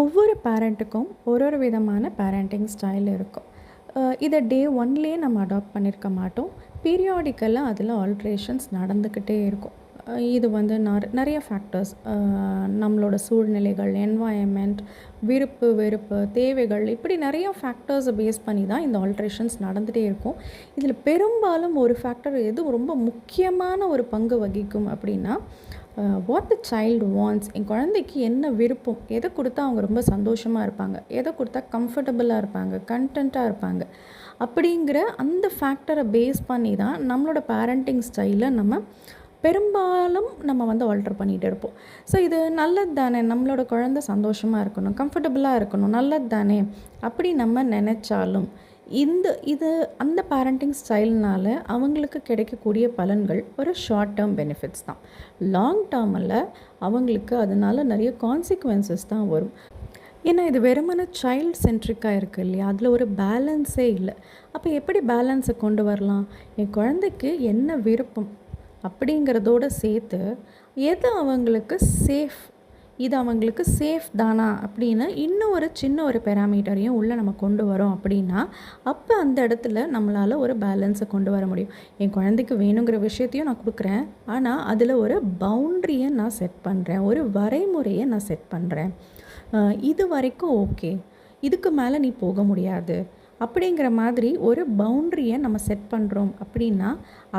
ஒவ்வொரு பேரண்ட்டுக்கும் ஒரு ஒரு விதமான பேரண்டிங் ஸ்டைல் இருக்கும். இதை டே ஒன்லேயே நம்ம அடாப்ட் பண்ணியிருக்க மாட்டோம். பீரியாடிக்கலாக அதில் ஆல்ட்ரேஷன்ஸ் நடந்துக்கிட்டே இருக்கும். இது வந்து நிறைய ஃபேக்டர்ஸ் நம்மளோட சூழ்நிலைகள் என்வாயன்மெண்ட் விருப்பு வெறுப்பு தேவைகள் இப்படி நிறைய ஃபேக்டர்ஸை பேஸ் பண்ணி தான் இந்த ஆல்ட்ரேஷன்ஸ் நடந்துகிட்டே இருக்கும். இதில் பெரும்பாலும் ஒரு ஃபேக்டர் எது ரொம்ப முக்கியமான ஒரு பங்கு வகிக்கும் அப்படின்னா வாட் த சைல்டு வாண்ட்ஸ் என் குழந்தைக்கு என்ன விருப்பம் எதை கொடுத்தா அவங்க ரொம்ப சந்தோஷமாக இருப்பாங்க எதை கொடுத்தா கம்ஃபர்டபுளாக இருப்பாங்க கண்டென்ட்டாக இருப்பாங்க அப்படிங்கிற அந்த ஃபேக்டரை பேஸ் பண்ணி தான் நம்மளோட பேரண்டிங் ஸ்டைலை நம்ம பெரும்பாலும் நம்ம வந்து ஆல்டர் பண்ணிகிட்டு இருப்போம். ஸோ இது நல்லது தானே நம்மளோட குழந்தை சந்தோஷமாக இருக்கணும் கம்ஃபர்டபுளாக இருக்கணும் நல்லது தானே அப்படி நம்ம நினச்சாலும் இந்த இது அந்த பேரண்டிங் ஸ்டைல்னால் அவங்களுக்கு கிடைக்கக்கூடிய பலன்கள் ஒரு ஷார்ட் டேர்ம் பெனிஃபிட்ஸ் தான் லாங் டேர்மில் அவங்களுக்கு அதனால நிறைய கான்சிக்வன்சஸ் தான் வரும். ஏன்னா இது வெறுமன சைல்ட் சென்ட்ரிக்காக இருக்குது இல்லையா? அதில் ஒரு பேலன்ஸே இல்லை. அப்போ எப்படி பேலன்ஸை கொண்டு வரலாம்? என் குழந்தைக்கு என்ன விருப்பம்? அப்படிங்கிறதோட சேர்த்து எது அவங்களுக்கு சேஃப் இது அவங்களுக்கு சேஃப் தானா அப்படின்னு இன்னும் ஒரு சின்ன ஒரு பெராமீட்டரையும் உள்ளே நம்ம கொண்டு வரோம் அப்படின்னா அப்போ அந்த இடத்துல நம்மளால் ஒரு பேலன்ஸை கொண்டு வர முடியும். என் குழந்தைக்கு வேணுங்கிற விஷயத்தையும் நான் கொடுக்குறேன். ஆனால் அதில் ஒரு பவுண்ட்ரியை நான் செட் பண்ணுறேன் ஒரு வரைமுறையை நான் செட் பண்ணுறேன் இது வரைக்கும் ஓகே இதுக்கு மேலே நீ போக முடியாது. அப்படிங்கிற மாதிரி ஒரு பவுண்ட்ரியை நம்ம செட் பண்ணுறோம் அப்படின்னா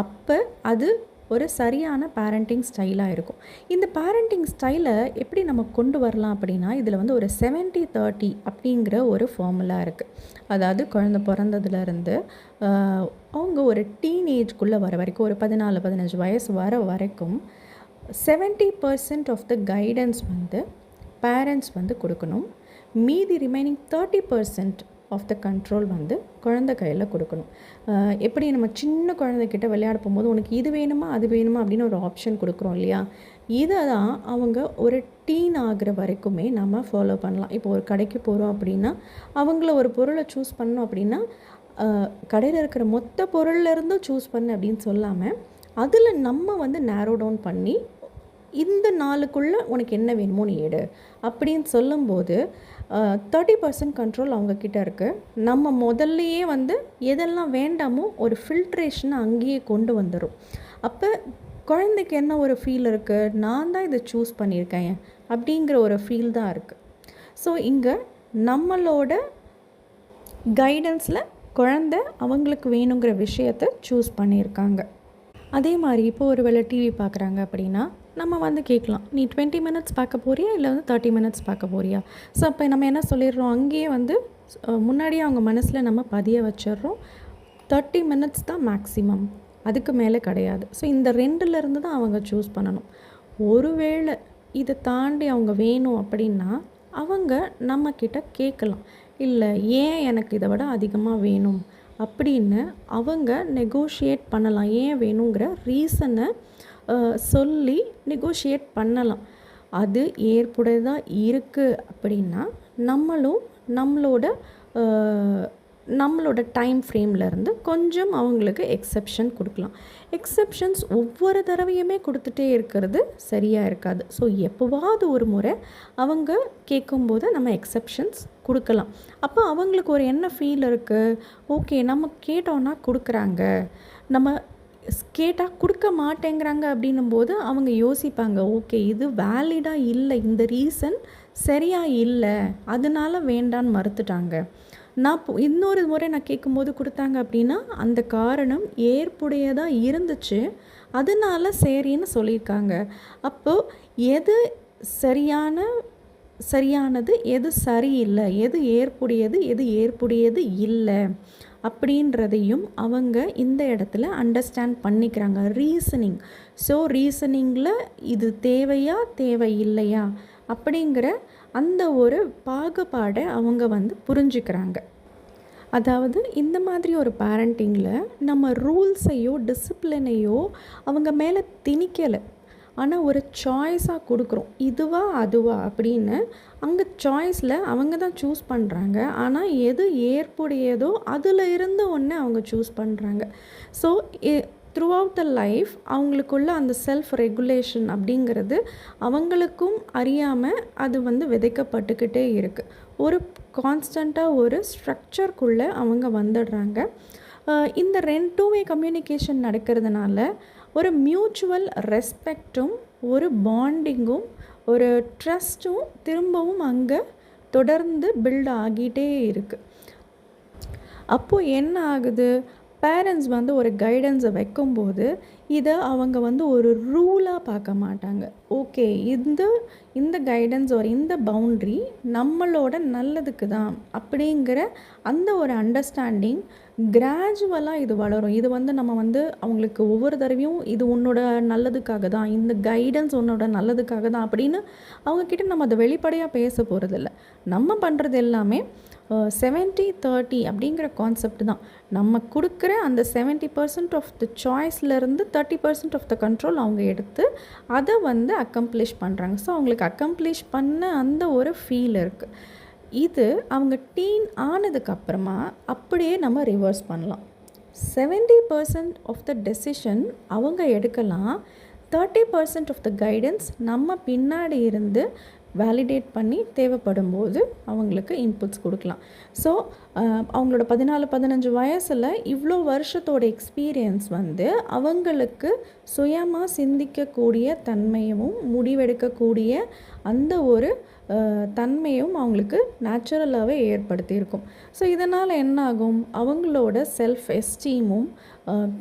அப்போ அது ஒரு சரியான பேரண்டிங் ஸ்டைலாக இருக்கும். இந்த பேரண்டிங் ஸ்டைலை எப்படி நம்ம கொண்டு வரலாம் அப்படின்னா இதில் வந்து ஒரு செவன்ட்டி தேர்ட்டி அப்படிங்கிற ஒரு ஃபார்முலா இருக்குது அதாவது குழந்த பிறந்ததுலேருந்து அவங்க ஒரு டீனேஜ்குள்ளே வர வரைக்கும் ஒரு பதினாலு பதினஞ்சு வயசு வர வரைக்கும் seventy percent of the guidance வந்து பேரண்ட்ஸ் வந்து கொடுக்கணும். மீதி remaining thirty percent of the control வந்து குழந்தை கையில் கொடுக்கணும். எப்படி நம்ம சின்ன குழந்தைக்கிட்ட விளையாட போகும்போது உனக்கு இது வேணுமா அது வேணுமா அப்படின்னு ஒரு ஆப்ஷன் கொடுக்குறோம் இல்லையா? இதை தான் அவங்க ஒரு டீன் ஆகிற வரைக்குமே நம்ம ஃபாலோ பண்ணலாம். இப்போ ஒரு கடைக்கு போகிறோம் அப்படின்னா அவங்கள ஒரு பொருளை சூஸ் பண்ணோம் அப்படின்னா கடையில் இருக்கிற மொத்த பொருள்லேருந்தும் சூஸ் பண்ணு அப்படின்னு சொல்லாமல் அதில் நம்ம வந்து நேரோ டவுன் பண்ணி இந்த நாளுக்குள்ளே உனக்கு என்ன வேணுமோ நீ எடு. அப்படின்னு சொல்லும்போது தேர்ட்டி பர்சன்ட் கண்ட்ரோல் அவங்கக்கிட்ட இருக்குது நம்ம முதல்லையே வந்து எதெல்லாம் வேண்டாமோ ஒரு ஃபில்ட்ரேஷனை அங்கேயே கொண்டு வந்துடும் அப்போ குழந்தைக்கு என்ன ஒரு ஃபீல் இருக்குது நான் தான் இதை சூஸ் பண்ணியிருக்கேன் அப்படிங்கிற ஒரு ஃபீல் தான் இருக்குது ஸோ இங்கே நம்மளோட கைடன்ஸில் குழந்த அவங்களுக்கு வேணுங்கிற விஷயத்தை சூஸ் பண்ணியிருக்காங்க. அதே மாதிரி இப்போ ஒரு வேளை டிவி பார்க்குறாங்க அப்படின்னா நம்ம வந்து கேட்கலாம். நீ டுவெண்ட்டி மினிட்ஸ் பார்க்க போறியா? இல்லை வந்து தேர்ட்டி மினிட்ஸ் பார்க்க போறியா? ஸோ அப்போ நம்ம என்ன சொல்லிடுறோம்? அங்கேயே வந்து முன்னாடியே அவங்க மனசில் நம்ம பதிய வச்சிடுறோம். தேர்ட்டி மினிட்ஸ் தான் மேக்ஸிமம் அதுக்கு மேலே கிடையாது. ஸோ இந்த ரெண்டுலேருந்து தான் அவங்க சூஸ் பண்ணணும். ஒருவேளை இதை தாண்டி அவங்க வேணும் அப்படின்னா அவங்க நம்மக்கிட்ட கேட்கலாம். இல்லை ஏன் எனக்கு இதை விட அதிகமாக வேணும்? அப்படின்னு அவங்க நெகோஷியேட் பண்ணலாம். ஏன் வேணுங்கிற ரீசனை சொல்லி நெகோஷியேட் பண்ணலாம். அது ஏற்புடையதாக இருக்குது அப்படின்னா நம்மளும் நம்மளோட நம்மளோட டைம் ஃப்ரேம்லேருந்து கொஞ்சம் அவங்களுக்கு எக்ஸப்ஷன் கொடுக்கலாம். எக்ஸப்ஷன்ஸ் ஒவ்வொரு தடவையுமே கொடுத்துட்டே இருக்கிறது சரியாக இருக்காது. ஸோ எப்போவாவது ஒரு முறை அவங்க கேட்கும்போது நம்ம எக்ஸப்ஷன்ஸ் கொடுக்கலாம். அப்போ அவங்களுக்கு ஒரு என்ன ஃபீல் இருக்குது ஓகே நம்ம கேட்டோன்னா கொடுக்குறாங்க. நம்ம கேட்டால் கொடுக்க மாட்டேங்கிறாங்க அப்படின்னும் போது அவங்க யோசிப்பாங்க ஓகே இது வேலிடாக இல்லை. இந்த ரீசன் சரியாக இல்லை. அதனால வேண்டான்னு மறுத்துட்டாங்க. நான் இன்னொரு முறை நான் கேட்கும்போது கொடுத்தாங்க அப்படின்னா அந்த காரணம் ஏற்புடையதாக இருந்துச்சு. அதனால சரின்னு சொல்லியிருக்காங்க. அப்போது எது சரியான சரியானது எது சரியில்லை எது ஏற்புடையது எது ஏற்புடையது இல்லை? அப்படின்றதையும் அவங்க இந்த இடத்துல அண்டர்ஸ்டாண்ட் பண்ணிக்கிறாங்க. ரீசனிங் ஸோ ரீசனிங்கில் இது தேவையா தேவை இல்லையா அப்படிங்கிற அந்த ஒரு பாகுபாடை அவங்க வந்து புரிஞ்சுக்கிறாங்க. அதாவது இந்த மாதிரி ஒரு பேரண்டிங்கில் நம்ம ரூல்ஸையோ டிசிப்ளினையோ அவங்க மேலே திணிக்கலை. ஆனால் ஒரு சாய்ஸாக கொடுக்குறோம். இதுவா அதுவா அப்படின்னு அங்கே சாய்ஸில் அவங்க தான் சூஸ் பண்ணுறாங்க ஆனால் எது ஏற்புடையதோ அதில் இருந்து ஒன்று அவங்க சூஸ் பண்ணுறாங்க so throughout the life அவங்களுக்குள்ள அந்த செல்ஃப் ரெகுலேஷன் அப்படிங்கிறது அவங்களுக்கும் அறியாமல் அது வந்து விதைக்கப்பட்டுக்கிட்டே இருக்குது ஒரு கான்ஸ்டண்ட்டாக ஒரு ஸ்ட்ரக்சர்க்குள்ளே அவங்க வந்துடுறாங்க. இந்த ரெண்டு டூ வே கம்யூனிகேஷன் நடக்கிறதுனால ஒரு மியூச்சுவல் ரெஸ்பெக்டும் ஒரு பாண்டிங்கும் ஒரு ட்ரஸ்ட்டும் திரும்பவும் அங்கே தொடர்ந்து பில்ட் ஆகிட்டே இருக்குது அப்போது என்ன ஆகுது? பேரண்ட்ஸ் வந்து ஒரு கைடன்ஸை வைக்கும்போது இதை அவங்க வந்து ஒரு ரூலாக பார்க்க மாட்டாங்க. ஓகே இந்த இந்த கைடன்ஸ் ஒரு இந்த பவுண்ட்ரி நம்மளோட நல்லதுக்கு தான் அப்படிங்கிற அந்த ஒரு அண்டர்ஸ்டாண்டிங் கிராஜுவலாக இது வளரும். இது வந்து நம்ம வந்து அவங்களுக்கு ஒவ்வொரு தடவையும் இது உன்னோட நல்லதுக்காக தான் இந்த கைடன்ஸ் உன்னோட நல்லதுக்காக தான் அப்படின்னு அவங்கக்கிட்ட நம்ம அதை வெளிப்படையாக பேச போகிறதில்ல நம்ம பண்ணுறது எல்லாமே செவன்ட்டி தேர்ட்டி அப்படிங்கிற கான்செப்ட் தான். நம்ம கொடுக்குற அந்த seventy percent of the சாய்ஸ்லேருந்து thirty percent of the control அவங்க எடுத்து அதை வந்து அக்கம்ப்ளிஷ் பண்ணுறாங்க ஸோ அவங்களுக்கு அக்கம்ப்ளிஷ் பண்ண அந்த ஒரு ஃபீல் இருக்குது இது அவங்க டீன் ஆனதுக்கப்புறமா அப்படியே நம்ம ரிவர்ஸ் பண்ணலாம். Seventy percent of the decision அவங்க எடுக்கலாம். Thirty percent of the guidance நம்ம பின்னாடி இருந்து வேலிடேட் பண்ணி தேவைப்படும் போது அவங்களுக்கு இன்புட்ஸ் கொடுக்கலாம். ஸோ அவங்களோட பதினாலு பதினஞ்சு வயசில் இவ்வளோ வருஷத்தோட எக்ஸ்பீரியன்ஸ் வந்து அவங்களுக்கு சுயமாக சிந்திக்கக்கூடிய தன்மையும் முடிவெடுக்கக்கூடிய அந்த ஒரு தன்மையும் அவங்களுக்கு நேச்சுரலாகவே ஏற்படுத்தியிருக்கும். ஸோ இதனால் என்ன ஆகும் அவங்களோட செல்ஃப் எஸ்டீமும்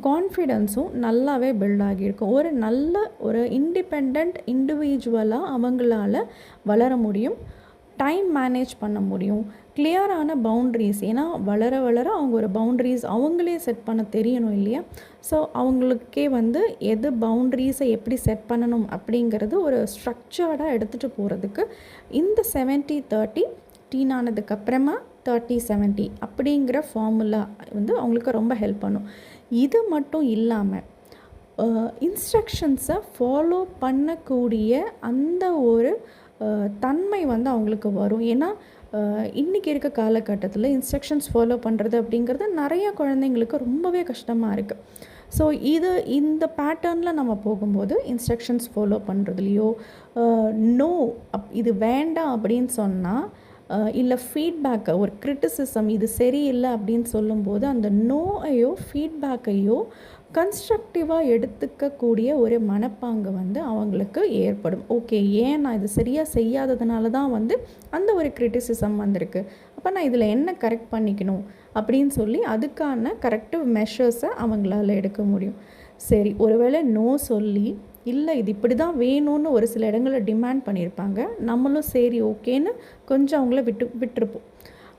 கான்ஃபிடென்ஸும் நல்லாவே பில்ட் ஆகியிருக்கும். ஒரு நல்ல ஒரு இண்டிபெண்ட் இண்டிவிஜுவலாக அவங்களால வளர முடியும். டைம் மேனேஜ் பண்ண முடியும். கிளியரான பவுண்ட்ரிஸ் ஏன்னா வளர வளர அவங்க ஒரு பவுண்ட்ரிஸ் அவங்களே செட் பண்ண தெரியணும் இல்லையா? ஸோ அவங்களுக்கே வந்து எது பவுண்ட்ரிஸை எப்படி செட் பண்ணணும் அப்படிங்கிறது ஒரு ஸ்ட்ரக்சர்டாக எடுத்துகிட்டு போகிறதுக்கு இந்த செவன்ட்டி தேர்ட்டி டீன் ஆனதுக்கப்புறமா தேர்ட்டி செவன்ட்டி அப்படிங்கிற ஃபார்முலா வந்து அவங்களுக்கு ரொம்ப ஹெல்ப் பண்ணும். இது மட்டும் இல்லாமல் இன்ஸ்ட்ரக்ஷன்ஸை ஃபாலோ பண்ணக்கூடிய அந்த ஒரு தன்மை வந்து அவங்களுக்கு வரும். ஏன்னா இன்றைக்கி இருக்க காலகட்டத்தில் இன்ஸ்ட்ரக்ஷன்ஸ் ஃபாலோ பண்ணுறது அப்படிங்கிறது நிறைய குழந்தைங்களுக்கு ரொம்பவே கஷ்டமாக இருக்குது ஸோ இது இந்த பேட்டர்னில் நம்ம போகும்போது இன்ஸ்ட்ரக்ஷன்ஸ் ஃபாலோ பண்ணுறதுலையோ நோ அப் இது வேண்டாம் அப்படின்னு சொன்னால் இல்லை ஃபீட்பேக்கை ஒரு கிரிட்டிசிசம் இது சரியில்லை அப்படின்னு சொல்லும்போது அந்த நோயோ ஃபீட்பேக்கையோ கன்ஸ்ட்ரக்டிவாக எடுத்துக்கக்கூடிய ஒரு மனப்பாங்கு வந்து அவங்களுக்கு ஏற்படும். ஓகே ஏன் நான் இது சரியாக செய்யாததுனால தான் வந்து அந்த ஒரு கிரிட்டிசிசம் வந்திருக்கு. அப்போ நான் இதில் என்ன கரெக்ட் பண்ணிக்கணும் அப்படின்னு சொல்லி அதுக்கான கரெக்டிவ் மெஷர்ஸை அவங்களால எடுக்க முடியும். சரி ஒருவேளை நோ சொல்லி இல்லை இது இப்படி தான் வேணும்னு ஒரு சில இடங்களில் டிமாண்ட் பண்ணியிருப்பாங்க. நம்மளும் சரி ஓகேன்னு கொஞ்சம் அவங்கள விட்டு விட்டுருப்போம்.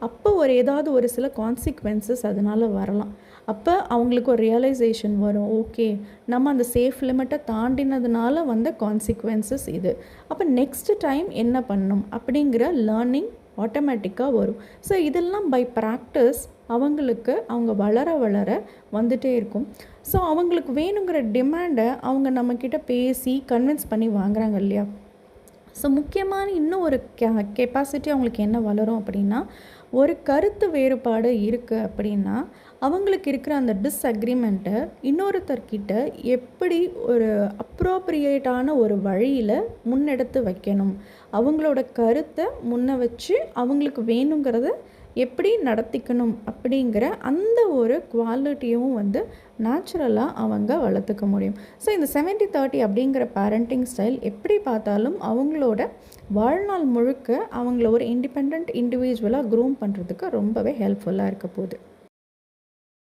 அப்போ ஒரு ஏதாவது ஒரு சில கான்சிக்வன்சஸ் அதனால் வரலாம். அப்போ அவங்களுக்கு ஒரு ரியலைசேஷன் வரும். ஓகே நம்ம அந்த சேஃப் லிமிட்டை தாண்டினதுனால வந்த கான்சிக்வன்சஸ் இது. அப்போ நெக்ஸ்ட் டைம் என்ன பண்ணணும் அப்படிங்கிற லேர்னிங் ஆட்டோமேட்டிக்காக வரும். ஸோ இதெல்லாம் பை ப்ராக்டிஸ் அவங்களுக்கு அவங்க வளர வளர வந்துகிட்டே இருக்கும். ஸோ அவங்களுக்கு வேணுங்கிற டிமாண்டை அவங்க நம்மக்கிட்ட பேசி கன்வின்ஸ் பண்ணி வாங்குறாங்க இல்லையா? ஸோ முக்கியமான இன்னும் ஒரு கே கெப்பாசிட்டி அவங்களுக்கு என்ன வளரும் அப்படின்னா ஒரு கருத்து வேறுபாடு இருக்குது அப்படின்னா அவங்களுக்கு இருக்கிற அந்த டிஸ்அக்ரிமெண்ட்டை இன்னொருத்தர்கிட்ட எப்படி ஒரு அப்ரோப்ரியேட்டான ஒரு வழியில் முன்னெடுத்து வைக்கணும்? அவங்களோட கருத்தை முன்ன வச்சு அவங்களுக்கு வேணுங்கிறத எப்படி நடத்திக்கணும் அப்படிங்கிற அந்த ஒரு குவாலிட்டியும் வந்து நேச்சுரலாக அவங்க வளர்த்துக்க முடியும். ஸோ இந்த செவன்ட்டி தேர்ட்டி அப்படிங்கிற பேரண்டிங் ஸ்டைல் எப்படி பார்த்தாலும் அவங்களோட வாழ்நாள் முழுக்க அவங்கள ஒரு இண்டிபெண்ட் இண்டிவிஜுவலாக க்ரூம் பண்ணுறதுக்கு ரொம்பவே ஹெல்ப்ஃபுல்லாக இருக்க போகுது.